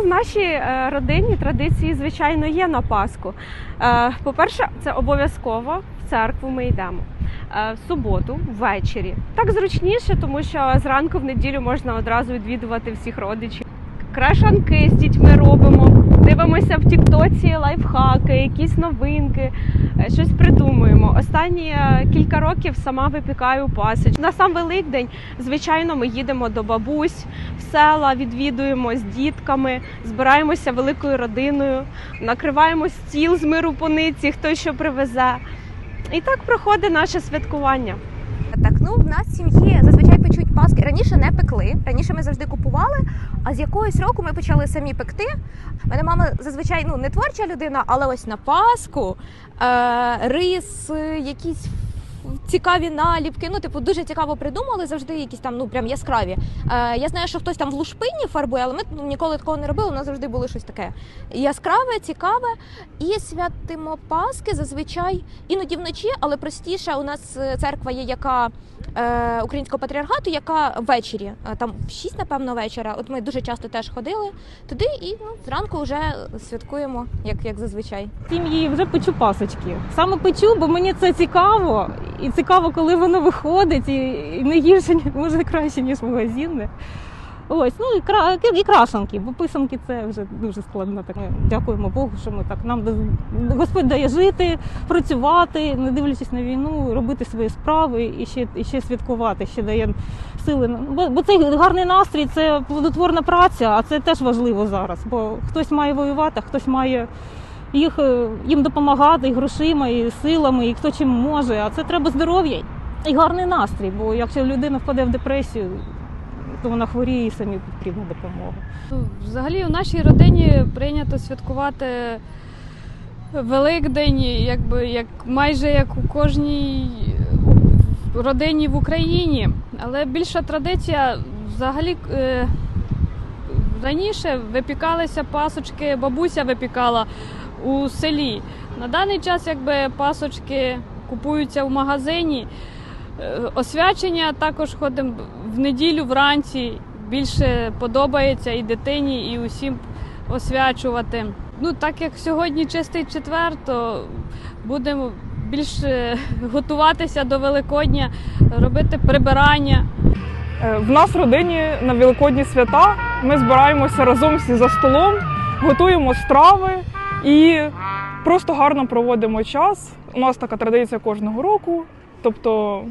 Ну, в нашій е, родині традиції, звичайно, є на Пасху. Е, По-перше, це обов'язково в церкву ми йдемо. Е, В суботу, ввечері. Так зручніше, тому що зранку в неділю можна одразу відвідувати всіх родичів. Крашанки з дітьми робимо, дивимося в Тіктоці лайфхаки, якісь новинки, е, щось придумуємо. Останні е, кілька років сама випікаю пасоч. На сам Великдень, звичайно, ми їдемо до бабусь в села, відвідуємо з дітками, збираємося великою родиною, накриваємо стіл з миру пониці, хто що привезе. І так проходить наше святкування. Так, ну в нас в сім'ї зазвичай печуть паски. Раніше не пекли. Раніше ми завжди купували. А з якогось року ми почали самі пекти. Мене мама зазвичай ну не творча людина, але ось на Пасху е, рис, е, якісь цікаві наліпки. Ну, типу, дуже цікаво придумали. Завжди якісь там ну прям яскраві. Е, я знаю, що хтось там в лушпині фарбує, але ми ну, ніколи такого не робили. У нас завжди було щось таке яскраве, цікаве. І святимо Паски зазвичай іноді вночі, але простіше у нас е, церква є, яка е, українського патріархату, яка ввечері, е, там в 6, напевно, вечора. От ми дуже часто теж ходили туди, і ну зранку вже святкуємо, як, як зазвичай. сім'ї вже печу пасочки. Саме печу, бо мені це цікаво. І цікаво, коли воно виходить, і, не гірше, може краще, ніж магазинне. Ось, ну і, кра, і крашанки, бо писанки це вже дуже складно. Так ми дякуємо Богу, що ми так нам Господь дає жити, працювати, не дивлячись на війну, робити свої справи і ще, і ще святкувати, ще дає сили. Бо, бо цей гарний настрій це плодотворна праця, а це теж важливо зараз. Бо хтось має воювати, а хтось має їх е, їм допомагати і грошима, і силами, і хто чим може. А це треба здоров'я і гарний настрій. Бо якщо людина впаде в депресію, то вона хворіє і самі потрібна допомога. Взагалі у нашій родині прийнято святкувати Великдень, якби як майже як у кожній родині в Україні. Але більша традиція взагалі е, раніше випікалися пасочки, бабуся випікала у селі. На даний час якби пасочки купуються в магазині. Е, Освячення також ходимо в неділю вранці. Більше подобається і дитині, і усім освячувати. Ну, так як сьогодні чистий четвер, то будемо більше готуватися до Великодня, робити прибирання. Е, В нас в родині на Великодні свята ми збираємося разом всі за столом, готуємо страви і просто гарно проводимо час. У нас така традиція кожного року. Тобто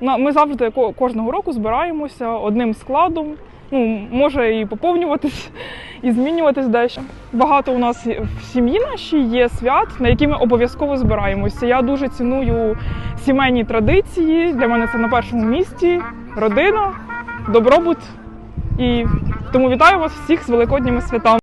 ми завжди кожного року збираємося одним складом. Ну, може і поповнюватись, і змінюватись дещо. Багато у нас в сім'ї нашій є свят, на які ми обов'язково збираємося. Я дуже ціную сімейні традиції. Для мене це на першому місці родина, добробут. І тому вітаю вас всіх з великодніми святами.